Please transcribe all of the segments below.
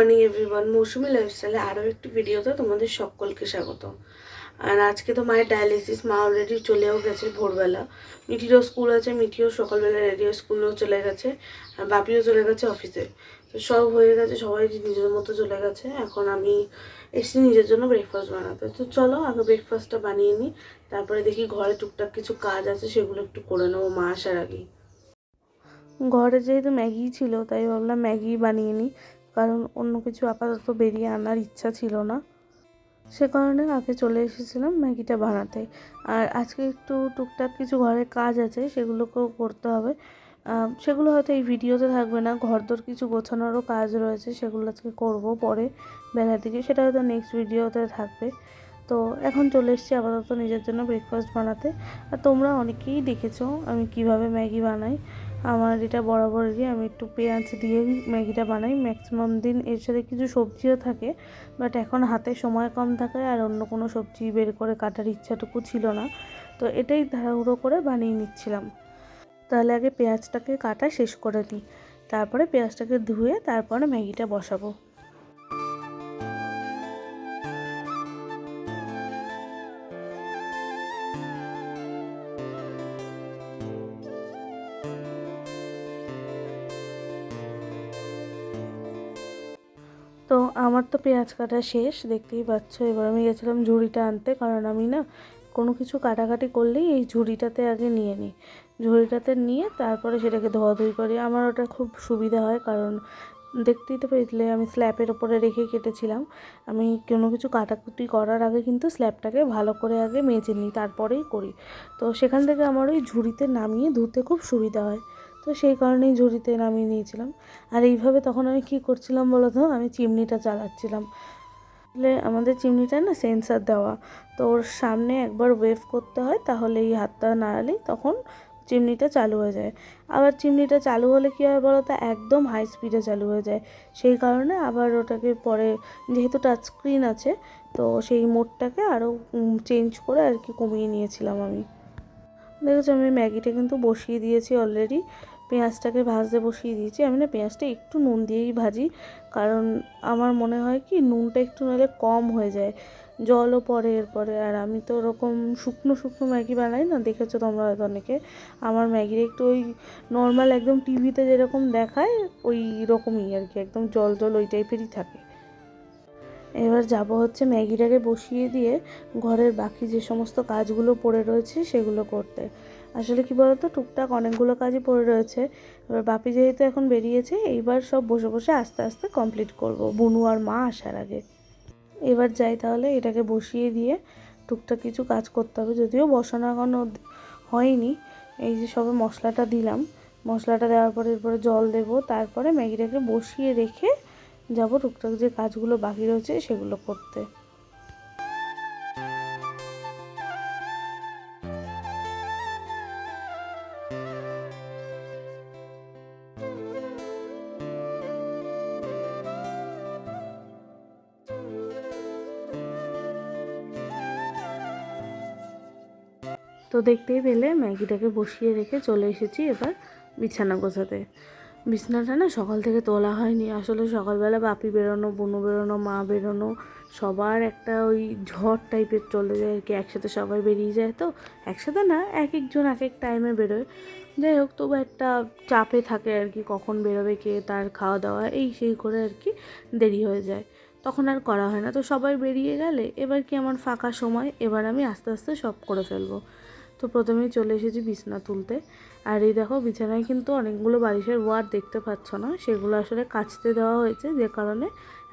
Morning everyone মৌসুমি লাইফস্টাইলে আরও একটি ভিডিওতে তোমাদের সকলকে স্বাগত। আর আজকে তো মায়ের ডায়ালিসিস মা অলরেডি চলেও গেছে ভোরবেলা। মিঠিরও স্কুল আছে, মিঠিও সকালবেলা রেডিও স্কুলেও চলে গেছে, আর বাপিও চলে গেছে অফিসে তো সব হয়ে গেছে, সবাই নিজের মতো চলে গেছে। এখন আমি এসেছি নিজের জন্য ব্রেকফাস্ট বানাতে। তো চলো, আগে ব্রেকফাস্টটা বানিয়ে নিই। তারপরে দেখি ঘরে টুকটাক কিছু কাজ আছে, সেগুলো একটু করে নেব মা আসার আগেই। ঘরে যেহেতু ম্যাগি ছিল, তাই ভাবলাম ম্যাগি বানিয়ে নিই। কারণ অন্য কিছু আপাতত বেরিয়ে আনার ইচ্ছা ছিল না। সে কারণে আগে চলে এসেছিলাম ম্যাগিটা বানাতে। আর আজকে একটু টুকটাক কিছু ঘরে কাজ আছে, সেগুলোকেও করতে হবে। সেগুলো হয়তো এই ভিডিওতে থাকবে না, ঘরদোর কিছু গোছানোরও কাজ রয়েছে, সেগুলো আজকে করব পরে বেলার দিকে, সেটা হয়তো নেক্সট ভিডিওতে থাকবে। তো এখন চলে এসেছি আপাতত নিজের জন্য ব্রেকফাস্ট বানাতে। আর তোমরা অনেকেই দেখেছ আমি কীভাবে ম্যাগি বানাই। আমার এটা বরাবর বরাবরই আমি একটু পেঁয়াজ দিয়ে ম্যাগিটা বানাই। ম্যাক্সিমাম দিন এর সাথে কিছু সবজিও থাকে বাট এখন হাতে সময় কম থাকে আর অন্য কোনো সবজি বের করে কাটার ইচ্ছাটুকু ছিল না। তো এটাই তাড়াহুড়ো করে বানিয়ে নিচ্ছিলাম। তাহলে আগে পেঁয়াজটাকে কাটা শেষ করে দিই। তারপরে পেঁয়াজটাকে ধুয়ে তারপরে ম্যাগিটা বসাবো। তো পেঁয়াজ কাটা শেষ, দেখতেই পাচ্ছ, এবার আমি গেছিলাম ঝুড়িটা আনতে, কারণ আমি না কোনো কিছু কাটাকাটি করলেই এই ঝুড়িটাতে আগে নিয়ে নিই। ঝুড়িটাতে নিয়ে তারপরে সেটাকে ধোয়াধুয়ি করি। আমার ওটা খুব সুবিধা হয়, কারণ দেখতেই তো পেয়েছিলে আমি স্ল্যাপের ওপরে রেখে কেটেছিলাম। আমি কোনো কিছু কাটাকুটি করার আগে কিন্তু স্ল্যাপটাকে ভালো করে আগে মেজে নিই, তারপরেই করি। তো সেখান থেকে আমার ওই ঝুড়িতে নামিয়ে ধুতে খুব সুবিধা হয়। তো সেই কারণেই ঝুড়িতে নামিয়ে নিয়েছিলাম। আর এইভাবে তখন আমি কী করছিলাম বলো তো? আমি চিমনিটা চালাচ্ছিলাম। আসলে আমাদের চিমনিটা না সেন্সার দেওয়া। তো ওর সামনে একবার ওয়েভ করতে হয়, তাহলে এই হাতটা নাড়ালেই তখন চিমনিটা চালু হয়ে যায়। আবার চিমনিটা চালু হলে কী হয় বলো তো? একদম হাই স্পিডে চালু হয়ে যায়। সেই কারণে আবার ওটাকে পরে যেহেতু টাচ স্ক্রিন আছে, তো সেই মোডটাকে আরও চেঞ্জ করে আর কি কমিয়ে নিয়েছিলাম আমি। দেখেছ আমি ম্যাগিটা কিন্তু বসিয়ে দিয়েছি অলরেডি পেঁয়াজটাকে ভাজতে বসিয়ে দিয়েছি। আমি না পেঁয়াজটা একটু নুন দিয়েই ভাজি। কারণ আমার মনে হয় কি, নুনটা একটু নাহলে কম হয়ে যায়। জলও পড়ে এরপরে। আর আমি তো ওরকম শুকনো শুকনো ম্যাগি বানাই না, দেখেছ তোমরা হয়তো অনেকে। আমার ম্যাগির একটু ওই নর্মাল একদম টিভিতে যেরকম দেখায়, ওই রকমই আর কি। একদম জল জল ওই টাইপেরই থাকে। এবার যাব হচ্ছে ম্যাগিটাকে বসিয়ে দিয়ে ঘরের বাকি যে সমস্ত কাজগুলো পড়ে রয়েছে, সেগুলো করতে। আসলে কি বলতো, টুকটাক অনেকগুলো কাজই পড়ে রয়েছে। এবার বাপি যেহেতু এখন বেরিয়েছে, এইবার সব বসে বসে আস্তে আস্তে কমপ্লিট করব। বুনু আর মা আসার আগে। এবার যাই তাহলে, এটাকে বসিয়ে দিয়ে টুকটাক কিছু কাজ করতে হবে। যদিও বসানো এখনও হয়নি। এই যে সবে মশলাটা দিলাম। মশলাটা দেওয়ার পরে এরপরে জল দেবো। তারপরে ম্যাগিটাকে বসিয়ে রেখে যাব টুকটাক যে কাজগুলো বাকি রয়েছে সেগুলো করতে। তো দেখতেই পেলে ম্যাগিটাকে বসিয়ে রেখে চলে এসেছি এবার বিছানা গোছাতে। বিছানাটা না সকাল থেকে তোলা হয়নি। আসলে সকালবেলা বাপি বেরোনো, বোনো বেরোনো, মা বেরোনো সবার একটা ওই ঝড় টাইপের চলে যায় আর কি। একসাথে সবাই বেরিয়ে যায় তো, একসাথে না এক একজন এক এক টাইমে বেরোয়। যাই হোক তবু একটা চাপে থাকে আর কি কখন বেরোবে, কে তার খাওয়া দাওয়া, এই সেই করে আর কি দেরি হয়ে যায়। তখন আর করা হয় না। তো সবাই বেরিয়ে গেলে এবার কি আমার ফাঁকা সময়? এবার আমি আস্তে আস্তে সব করে ফেলব। তো প্রথমেই চলে এসেছি বিছনা তুলতে। আর এই দেখো, বিছানায় কিন্তু অনেকগুলো বালিশের ওয়ার দেখতে পাচ্ছ না, সেগুলো আসলে কাচতে দেওয়া হয়েছে, যে কারণে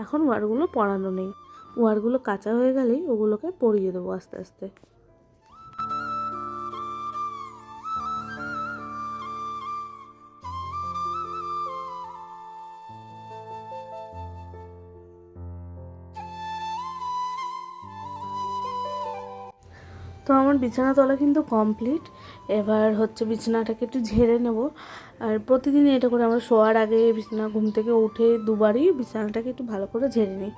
এখন ওয়ারগুলো পড়ানো নেই। ওয়ারগুলো কাঁচা হয়ে গেলেই ওগুলোকে পরিয়ে দেবো আস্তে আস্তে। বিছানা তোলা কিন্তু কমপ্লিট এবার হচ্ছে বিছানাটাকে একটু ঝেড়ে নেব। আর প্রতিদিনই এটা করে আমরা শোয়ার আগে বিছানা ঘুম থেকে উঠে দুবারই বিছানাটাকে একটু ভালো করে ঝেড়ে নিই।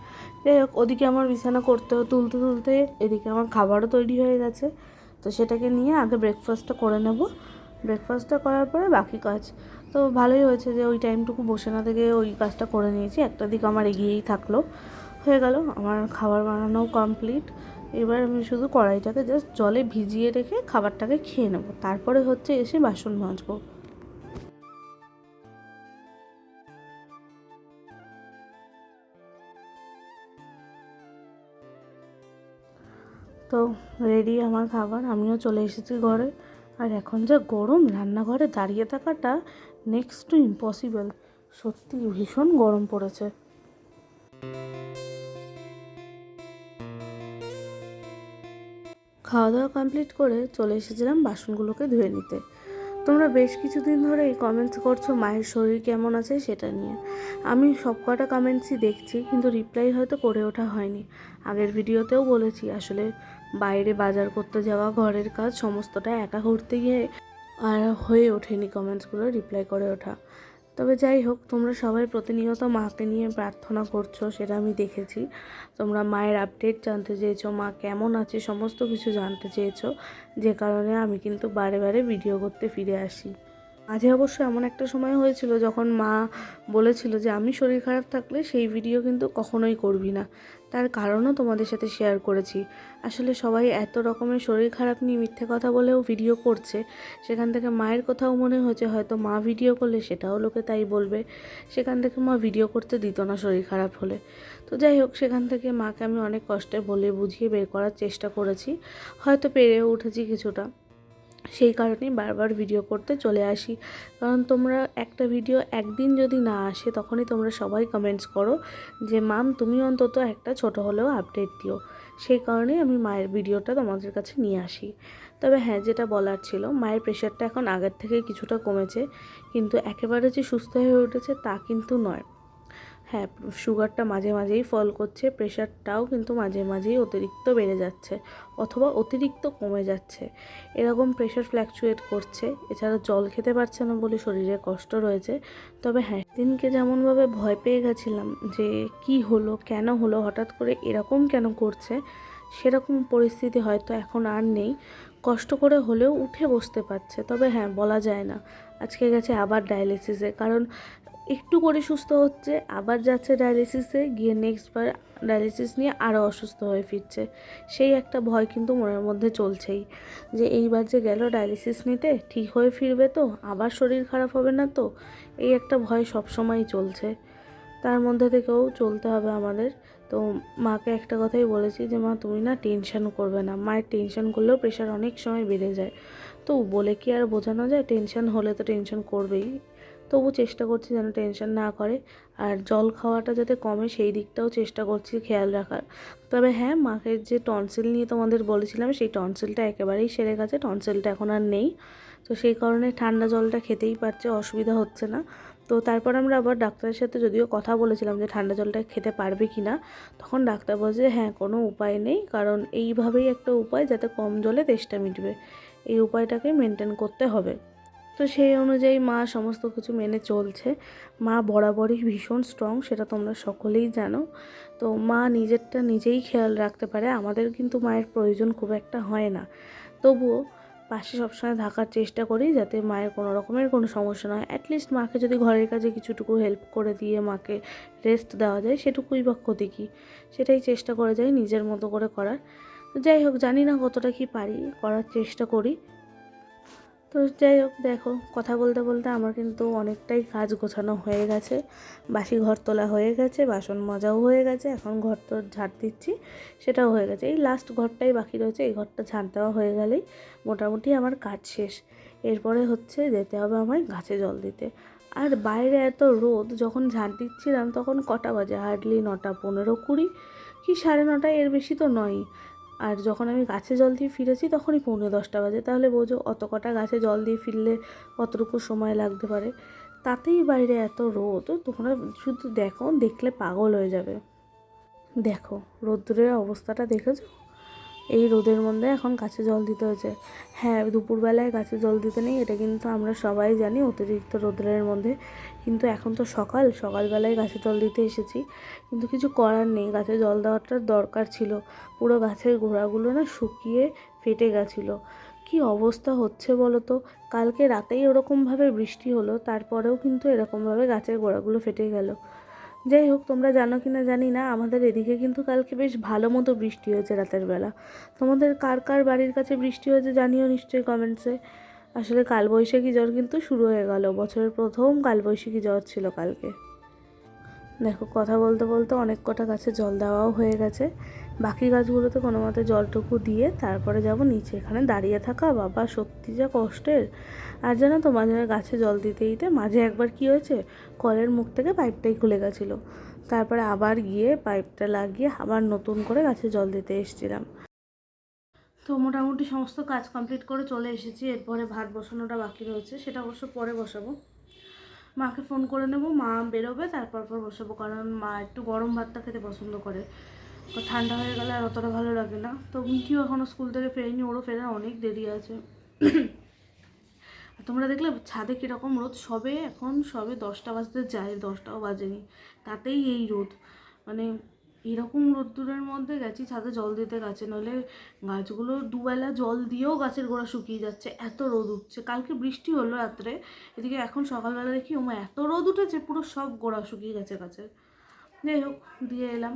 যাই হোক, ওদিকে আমার বিছানা করতে তুলতে তুলতে এদিকে আমার খাবারও তৈরি হয়ে গেছে। তো সেটাকে নিয়ে আগে ব্রেকফাস্টটা করে নেব। ব্রেকফাস্টটা করার পরে বাকি কাজ। তো ভালোই হয়েছে যে ওই টাইমটুকু বসে না থেকে ওই কাজটা করে নিয়েছি। একটা দিক আমার এগিয়েই থাকল। হয়ে গেল, আমার খাবার বানানোও কমপ্লিট এবার আমি শুধু কড়াইটাকে জাস্ট জলে ভিজিয়ে রেখে খাবারটাকে খেয়ে নেব। তারপরে হচ্ছে এসে বাসন মাজবো। তো রেডি আমার খাবার, আমিও চলে এসেছি ঘরে। আর এখন যা গরম, রান্নাঘরে দাঁড়িয়ে থাকাটা নেক্সট টু ইম্পসিবল সত্যি ভীষণ গরম পড়েছে। খাওয়া দাওয়া কমপ্লিট করে চলে এসেছিলাম বাসনগুলোকে ধুয়ে নিতে। তোমরা বেশ কিছুদিন ধরে এই কমেন্টস করছ, মায়ের শরীর কেমন আছে সেটা নিয়ে। আমি সব কটা কমেন্টসই দেখছি, কিন্তু রিপ্লাই হয়তো করে ওঠা হয়নি। আগের ভিডিওতেও বলেছি, আসলে বাইরে বাজার করতে যাওয়া, ঘরের কাজ, সমস্তটা একা করতে গিয়ে আর হয়ে ওঠেনি কমেন্টসগুলো রিপ্লাই করে ওঠা। তবে যাই হোক, তোমরা সবাই প্রতিনিয়ত মাকে নিয়ে প্রার্থনা করছ, সেটা আমি দেখেছি। তোমরা মায়ের আপডেট জানতে চেয়েছো, মা কেমন আছে, সমস্ত কিছু জানতে চেয়েছো। যে কারণে আমি কিন্তু বারে বারে ভিডিও করতে ফিরে আসি। মাঝে অবশ্য এমন একটা সময় হয়েছিল যখন মা বলেছিল যে, আমি শরীর খারাপ থাকলে সেই ভিডিও কিন্তু কখনোই করবি না। তার কারণও তোমাদের সাথে শেয়ার করেছি। আসলে সবাই এত রকমের শরীর খারাপ নিয়ে মিথ্যে কথা বলেও ভিডিও করছে। সেখান থেকে মায়ের কথাও মনে হয়েছে, হয়তো মা ভিডিও করলে সেটাও লোকে তাই বলবে। সেখান থেকে মা ভিডিও করতে দিত না শরীর খারাপ হলে। তো যাই হোক, সেখান থেকে মাকে আমি অনেক কষ্টে বলে বুঝিয়ে বের করার চেষ্টা করেছি। হয়তো পেরেও উঠেছি কিছুটা। সেই কারণেই বারবার ভিডিও করতে চলে আসি। কারণ তোমরা একটা ভিডিও একদিন যদি না আসে, তখনই তোমরা সবাই কমেন্টস করো যে, মাম, তুমি অন্তত একটা ছোট হলেও আপডেট দিও। সেই কারণেই আমি মায়ের ভিডিওটা তোমাদের কাছে নিয়ে আসি। তবে হ্যাঁ যেটা বলার ছিল, মায়ের প্রেশারটা এখন আগের থেকে কিছুটা কমেছে, কিন্তু একেবারে যে সুস্থ হয়ে উঠেছে তা কিন্তু নয়। হ্যাঁ সুগারটা মাঝে মাঝেই ফল করছে প্রেশারটাও কিন্তু মাঝে মাঝেই অতিরিক্ত বেড়ে যাচ্ছে অথবা অতিরিক্ত কমে যাচ্ছে। এরকম প্রেশার ফ্ল্যাকচুয়েট করছে, এছাড়া জল খেতে পারছে না বলে শরীরে কষ্ট রয়েছে। তবে হ্যাঁ দিনকে যেমনভাবে ভয় পেয়ে গেছিলাম যে কি হলো, কেন হলো, হঠাৎ করে এরকম কেন করছে, সেরকম পরিস্থিতি হয়তো এখন আর নেই। কষ্ট করে হলেও উঠে বসতে পারছে, তবে হ্যাঁ বলা যায় না। আজকে গেছে আবার ডায়ালিসিসে কারণ একটু করে সুস্থ হচ্ছে, আবার যাচ্ছে ডায়ালিসিসে গিয়ে নেক্সট বার ডায়ালিসিস নিয়ে আরও অসুস্থ হয়ে ফিরছে। সেই একটা ভয় কিন্তু মনের মধ্যে চলছেই, যে এইবার যে গেল ডায়ালিসিস নিতে, ঠিক হয়ে ফিরবে তো, আবার শরীর খারাপ হবে না তো, এই একটা ভয় সবসময়ই চলছে। তার মধ্যে থেকেও চলতে হবে আমাদের। তো মাকে একটা কথাই বলেছি যে, মা, তুমি না টেনশন করবে না। মায়ের টেনশন করলেও প্রেশার অনেক সময় বেড়ে যায়। তো বলে কি আর বোঝানো যায়? টেনশন হলে তো টেনশন করবেই। তবু চেষ্টা করছি যেন টেনশন না করে। আর জল খাওয়াটা যাতে কমে, সেই দিকটাও চেষ্টা করছি খেয়াল রাখার। তবে হ্যাঁ মাকে যে টনসিল নিয়ে তোমাদের বলেছিলাম, সেই টনসিলটা একেবারেই সেরে গেছে। টনসিলটা এখন আর নেই। তো সেই কারণে ঠান্ডা জলটা খেতেই পারছে, অসুবিধা হচ্ছে না। তো তারপর আমরা আবার ডাক্তারের সাথে যদিও কথা বলেছিলাম যে ঠান্ডা জলটা খেতে পারবে কি না তখন ডাক্তার বলছে হ্যাঁ কোনো উপায় নেই। কারণ এইভাবেই একটা উপায় যাতে কম জলে তেষ্টা মিটবে। এই উপায়টাকে মেনটেন করতে হবে। তো সেই অনুযায়ী মা সমস্ত কিছু মেনে চলছে। মা বরাবরই ভীষণ স্ট্রং সেটা তোমরা সকলেই জানো। তো মা নিজেরটা নিজেই খেয়াল রাখতে পারে, আমাদের কিন্তু মায়ের প্রয়োজন খুব একটা হয় না। তবুও পাশে সবসময় থাকার চেষ্টা করি যাতে মায়ের কোনো রকমের কোনো সমস্যা না হয়। অ্যাটলিস্ট মাকে যদি ঘরের কাজে কিছুটুকু হেল্প করে দিয়ে মাকে রেস্ট দেওয়া যায়, সেটুকুই বা ক্ষতি কী? সেটাই চেষ্টা করে যাই নিজের মতো করে করার। যাই হোক, জানি না কতটা কি পারি, করার চেষ্টা করি। তো যাই হোক, দেখো, কথা বলতে বলতে আমার কিন্তু অনেকটাই কাজ গোছানো হয়ে গেছে। বাসি ঘর তোলা হয়ে গেছে, বাসন মজাও হয়ে গেছে, এখন ঘর তো ঝাড় দিচ্ছি, সেটাও হয়ে গেছে। এই লাস্ট ঘরটাই বাকি রয়েছে, এই ঘরটা ঝাড় দেওয়া হয়ে গেলেই মোটামুটি আমার কাজ শেষ। এরপরে হচ্ছে যেতে হবে আমায় গাছে জল দিতে। আর বাইরে এত রোদ, যখন ঝাড় দিচ্ছিলাম তখন কটা বাজে? হার্ডলি নটা পনেরো কুড়ি, কি সাড়ে নটা এর বেশি তো নয় আর যখন আমি গাছে জল দিয়ে ফিরেছি তখনই পৌনে দশটা বাজে। তাহলে বোঝো অত কটা গাছে জল দিয়ে ফিরলে কতটুকু সময় লাগতে পারে? তাতেই বাইরে এত রোদ, তোমরা শুধু দেখো, দেখলে পাগল হয়ে যাবে। দেখো, রোদ্দুরের অবস্থাটা দেখেছ? এই রোদের মধ্যে এখন গাছে জল দিতে হয়েছে। হ্যাঁ দুপুরবেলায় গাছে জল দিতে নেই, এটা কিন্তু আমরা সবাই জানি অতিরিক্ত রোদ্রের মধ্যে। কিন্তু এখন তো সকাল, সকালবেলায় গাছে জল দিতে এসেছি। কিন্তু কিছু করার নেই, গাছে জল দেওয়াটা দরকার ছিল। পুরো গাছের গোড়াগুলো না শুকিয়ে ফেটে গেছিল। কি অবস্থা হচ্ছে বলো তো কালকে রাতেই ওরকমভাবে বৃষ্টি হলো, তারপরেও কিন্তু এরকমভাবে গাছের গোড়াগুলো ফেটে গেল। যাই হোক, তোমরা জানো কি না জানি না, আমাদের এদিকে কিন্তু কালকে বেশ ভালো মতো বৃষ্টি হয়েছে রাতের বেলা। তোমাদের কার কার বাড়ির কাছে বৃষ্টি হয়েছে জানিও নিশ্চয়ই কমেন্টসে আসলে কালবৈশাখী জ্বর কিন্তু শুরু হয়ে গেল, বছরের প্রথম কালবৈশাখী জ্বর ছিল কালকে। দেখো, কথা বলতে বলতে অনেক কটা গাছে জল দেওয়াও হয়ে গেছে। বাকি গাছগুলোতে কোনো মতে জলটুকু দিয়ে তারপরে যাব নিচে। এখানে দাঁড়িয়ে থাকা বাবা, সত্যি যা কষ্টের। আর জানো তো, মাঝে গাছে জল দিতে দিতে মাঝে একবার কি হয়েছে, কলের মুখ থেকে পাইপটাই খুলে গেছিল। তারপরে আবার গিয়ে পাইপটা লাগিয়ে আবার নতুন করে গাছে জল দিতে এসেছিলাম। তো মোটামুটি সমস্ত কাজ কমপ্লিট করে চলে এসেছি। এরপরে ভাত বসানোটা বাকি রয়েছে, সেটা অবশ্য পরে বসাবো। মাকে ফোন করে নেব, মা বেরোবে, তারপর পর বসাবো। কারণ মা একটু গরম ভাতটা খেতে পছন্দ করে। ঠান্ডা হয়ে গেলে আর অতটা ভালো লাগে না। তো মিঠিও এখনও স্কুল থেকে ফেরেনি, ওরও ফেরার অনেক দেরি আছে। তোমরা দেখলে ছাদে কীরকম রোদ? সবে এখন সবে দশটা বাজতে যায়, দশটাও বাজেনি। তাতেই এই রোদ। মানে এরকম রোদ্দুরের মধ্যে গেছি, ছাদে জল দিতে গাছে। নইলে গাছগুলো দুবেলা জল দিয়েও গাছের গোড়া শুকিয়ে যাচ্ছে, এত রোদ উঠছে। কালকে বৃষ্টি হলো রাত্রে, এদিকে এখন সকালবেলা দেখি ওমা এত রোদ উঠেছে, পুরো সব গোড়া শুকিয়ে গেছে গাছের। যাই হোক, দিয়ে এলাম।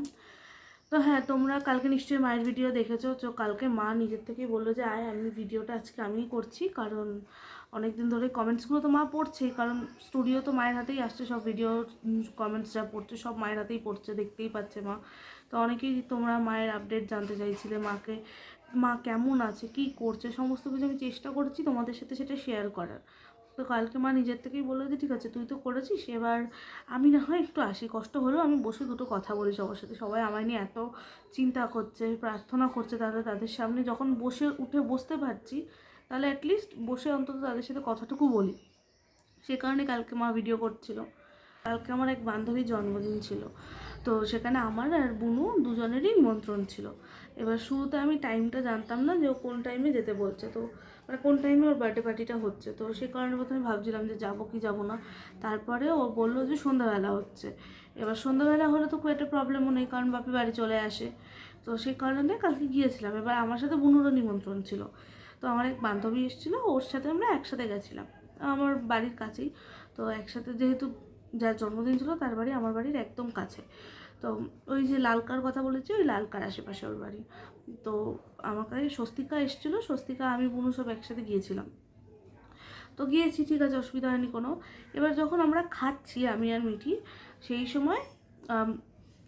তো হ্যাঁ তোমরা কালকে নিশ্চয়ই মায়ের ভিডিও দেখেছ। তো কালকে মা নিজের থেকেই বলল যে, আয়, আমি ভিডিওটা আজকে আমিই করছি। কারণ অনেক দিন ধরে কমেন্টসগুলো তো মা পড়ছেই, কারণ স্টুডিও তো মায়ের হাতেই আসছে, সব ভিডিও কমেন্টস যা পড়ছে সব মায়ের হাতেই পড়ছে, দেখতেই পাচ্ছে মা। তো অনেকেই তোমরা মায়ের আপডেট জানতে চাইছিলে, মাকে, মা কেমন আছে, কি করছে, সমস্ত কিছু আমি চেষ্টা করেছি তোমাদের সাথে সেটা শেয়ার করার। তো কালকে মা নিজের থেকেই বলল যে, ঠিক আছে, তুই তো করেছিস, এবার আমি না হয় একটু আসি। কষ্ট হলেও আমি বসে দুটো কথা বলি সবার সাথে। সবাই আমায় নিয়ে এত চিন্তা করছে, প্রার্থনা করছে তাহলে তাদের সামনে যখন বসে উঠে বসতে পারছি, তাহলে অ্যাটলিস্ট বসে অন্তত তাদের সাথে কথাটুকু বলি। সে কারণে কালকে মা ভিডিও করছিল। কালকে আমার এক বান্ধবীর জন্মদিন ছিল। তো সেখানে আমার আর বুনু দুজনেরই নিমন্ত্রণ ছিল। এবার শুরুতে আমি টাইমটা জানতাম না যে কোন টাইমে যেতে বলছে। তো মানে কোন টাইমে ওর বার্থডে পার্টিটা হচ্ছে? তো সেই কারণে প্রথমে ভাবছিলাম যে যাব কি যাব না। তারপরে ও বলল যে সন্ধ্যাবেলা হচ্ছে। এবার সন্ধ্যাবেলা হলে তো খুব একটা প্রবলেমও নেই, কারণ বাপি বাড়ি চলে আসে। তো সেই কারণে কালকে গিয়েছিলাম। এবার আমার সাথে বুনুরও নিমন্ত্রণ ছিল। তো আমার এক বান্ধবী এসেছিল, ওর সাথে আমরা একসাথে গেছিলাম। আমার বাড়ির কাছেই। তো একসাথে যেহেতু যার জন্মদিন ছিল, তার বাড়ি আমার বাড়ির একদম কাছে। তো ওই যে লালকার কথা বলেছি, ওই লালকার আশেপাশে ওর বাড়ি। তো আমার কাছে স্বস্তিকা এসেছিল, স্বস্তিকা, আমি, বুনু সব একসাথে গিয়েছিলাম। তো গিয়েছি, ঠিক আছে, অসুবিধা হয়নি কোনো। এবার যখন আমরা খাচ্ছি, আমি আর মিঠি, সেই সময়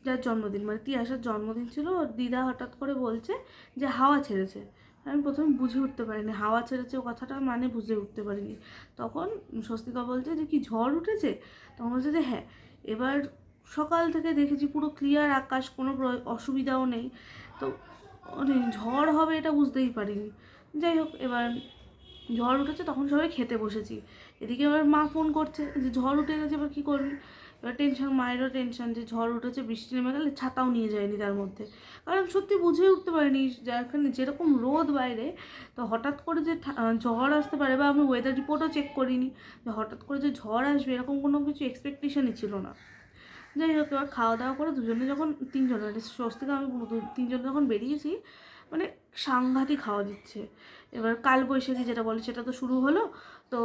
যার জন্মদিন মানে তিয়াসার জন্মদিন ছিল, ওর দিদা হঠাৎ করে বলছে যে হাওয়া ছেড়েছে। আমি প্রথমে বুঝে উঠতে পারিনি, হাওয়া ছেড়েছে ও কথাটার মানে বুঝে উঠতে পারিনি। তখন স্বস্তিকা বলছে যে, কি ঝড় উঠেছে? তখন বলছে যে হ্যাঁ এবার সকাল থেকে দেখেছি পুরো ক্লিয়ার আকাশ, কোনো অসুবিধাও নেই। তো মানে ঝড় হবে এটা বুঝতেই পারিনি। যাই হোক, এবার ঝড় উঠেছে, তখন সবাই খেতে বসেছি। এদিকে এবার মা ফোন করছে যে ঝড় উঠে গেছে, এবার কী করবি? এবার টেনশন মায়েরও টেনশন যে ঝড় উঠেছে, বৃষ্টি নেমে গেলে ছাতাও নিয়ে যায়নি তার মধ্যে। কারণ সত্যি বুঝে উঠতে পারিনি যেখানে যেরকম রোদ বাইরে, তো হঠাৎ করে যে ঝড় আসতে পারে বা আমি ওয়েদার রিপোর্টও চেক করিনি যে হঠাৎ করে যে ঝড় আসবে, এরকম কোনো কিছু এক্সপেকটেশনই ছিল না। যাই হোক, এবার খাওয়া দাওয়া করে দুজনে যখন, তিনজন মানে থেকে আমি তিনজন যখন বেরিয়েছি মানে সাংঘাতিক হাওয়া দিচ্ছে। এবার কাল বৈশাখী যেটা বলে, সেটা তো শুরু হলো, তো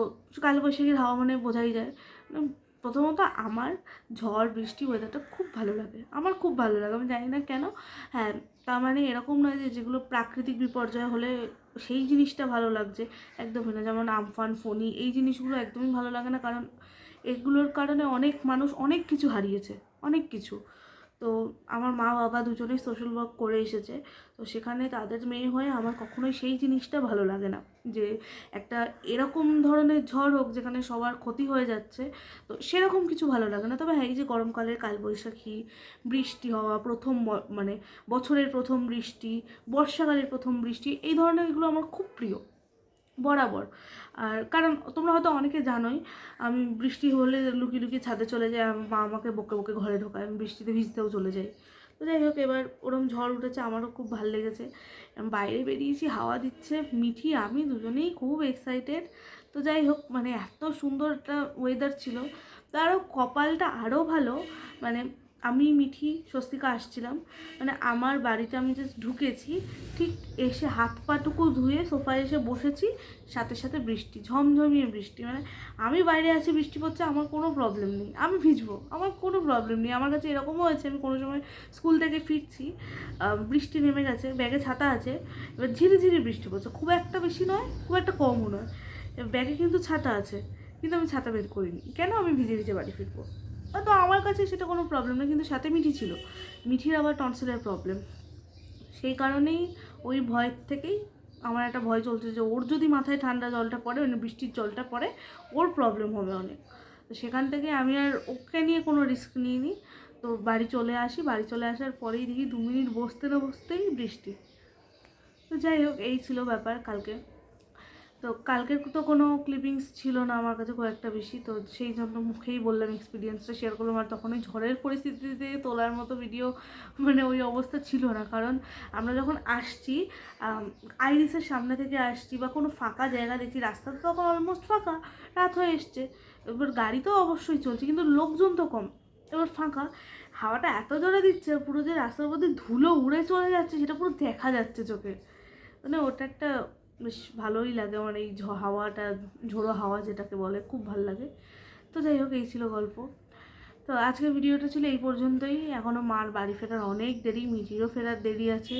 কাল বৈশাখীর হাওয়া মানে বোঝাই যায়। মানে প্রথমত আমার ঝড়, বৃষ্টি ওয়েদারটা খুব ভালো লাগে। আমার খুব ভালো লাগে, আমি জানি না কেন। হ্যাঁ তার মানে এরকম নয় যে, যেগুলো প্রাকৃতিক বিপর্যয় হলে সেই জিনিসটা ভালো লাগছে, একদমই না। যেমন আমফান, ফণি, এই জিনিসগুলো একদমই ভালো লাগে না, কারণ এগুলোর কারণে অনেক মানুষ অনেক কিছু হারিয়েছে, অনেক কিছু। তো আমার মা বাবা দুজনেই সোশ্যাল ওয়ার্ক করে এসেছে। তো সেখানে তাদের মেয়ে হয়ে আমার কখনোই সেই জিনিসটা ভালো লাগে না। যে একটা এরকম ধরনের ঝড় হোক যেখানে সবার ক্ষতি হয়ে যাচ্ছে, তো সেরকম কিছু ভালো লাগে না। তবে হ্যাঁ এই যে গরমকালের কালবৈশাখী, বৃষ্টি হওয়া, প্রথম মানে বছরের প্রথম বৃষ্টি, বর্ষাকালের প্রথম বৃষ্টি, এই ধরনের এগুলো আমার খুব প্রিয়। বরাবর। আর কারণ তোমরা হয়তো অনেকে জানোই, আমি বৃষ্টি হলে লুকিয়ে লুকিয়ে ছাদে চলে যাই মা আমাকে বকে বকে ঘরে ঢোকায়, আমি বৃষ্টিতে ভিজতেও চলে যাই। তো যাই হোক, এবার ওরম ঝড় উঠেছে, আমারও খুব ভালো লেগেছে। বাইরে বেরিয়েছি, হাওয়া দিচ্ছে, মিঠি, আমি দুজনেই খুব এক্সাইটেড তো যাই হোক মানে এত সুন্দর একটা ওয়েদার ছিল, তারও কপালটা আরও ভালো মানে আমি মিঠি স্বস্তিকা আসছিলাম। মানে আমার বাড়িতে আমি জাস্ট ঢুকেছি, ঠিক এসে হাত পাটুকু ধুয়ে সোফায় এসে বসেছি, সাথে সাথে বৃষ্টি, ঝমঝমিয়ে বৃষ্টি। মানে আমি বাইরে আছি, বৃষ্টি পড়ছে, আমার কোনো প্রবলেম নেই। আমি ভিজবো, আমার কোনো প্রবলেম নেই। আমার কাছে এরকমও হয়েছে, আমি কোনো সময় স্কুল থেকে ফিরছি বৃষ্টি নেমে গেছে, ব্যাগে ছাতা আছে, এবার ঝিরি বৃষ্টি পড়ছে। খুব একটা বেশি নয়, খুব একটা কমও নয়। ব্যাগে কিন্তু ছাতা আছে, কিন্তু আমি ছাতা বের করিনি। কেন আমি ভিজে ভিজে বাড়ি ফিরবো? তো আমার কাছে সেটা কোনো প্রবলেম না, কিন্তু সাথে মিঠি ছিল। মিঠির আবার টনসিলের প্রবলেম সেই কারণেই ওই ভয় থেকেই আমার একটা ভয় চলছে যে ওর যদি মাথায় ঠান্ডা জলটা পড়ে মানে বৃষ্টির জলটা পড়ে, ওর প্রবলেম হবে অনেক। তো সেখান থেকে আমি আর ওকে নিয়ে কোনো রিস্ক নিইনি। তো বাড়ি চলে আসি। বাড়ি চলে আসার পরেই দেখি দু মিনিট বসতে না বসতেই বৃষ্টি। তো যাই হোক, এই ছিল ব্যাপার কালকে। তো কালকের তো কোনো ক্লিপিংস ছিল না আমার কাছে একটা বেশি, তো সেই জন্য মুখেই বললাম এক্সপিরিয়েন্সটা শেয়ার করলাম। আর তখন ওই ঝড়ের পরিস্থিতিতে তোলার মতো ভিডিও মানে ওই অবস্থা ছিল না। কারণ আমরা যখন আসছি আইরিসের সামনে থেকে আসছি বা কোনো ফাঁকা জায়গা দেখছি, রাস্তা তো তখন অলমোস্ট ফাঁকা, রাত হয়ে এসছে। এবার গাড়ি তো অবশ্যই চলছে, কিন্তু লোকজন তো কম, এবার ফাঁকা। হাওয়াটা এত জোরে দিচ্ছে, পুরো যে রাস্তার মধ্যে ধুলো উড়ে চলে যাচ্ছে, সেটা পুরো দেখা যাচ্ছে চোখে। মানে ওটা একটা বেশ ভালোই লাগে আমার এই হাওয়াটা, ঝোড়ো হাওয়া যেটাকে বলে, খুব ভালো লাগে। তো যাই হোক, এই ছিল গল্প। তো আজকের ভিডিওটা ছিল এই পর্যন্তই। এখনও মার বাড়ি ফেরার অনেক দেরি মিটিরও ফেরার দেরি আছে।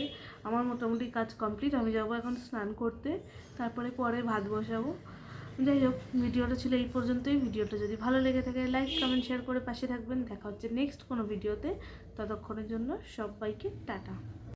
আমার মোটামুটি কাজ কমপ্লিট, আমি যাব এখন স্নান করতে। তারপরে পরে ভাত বসাবো। যাই হোক, ভিডিওটা ছিল এই পর্যন্তই। ভিডিওটা যদি ভালো লেগে থাকে লাইক কমেন্ট শেয়ার করে পাশে থাকবেন। দেখা হচ্ছে নেক্সট কোনো ভিডিওতে। ততক্ষণের জন্য সবাইকে টাটা।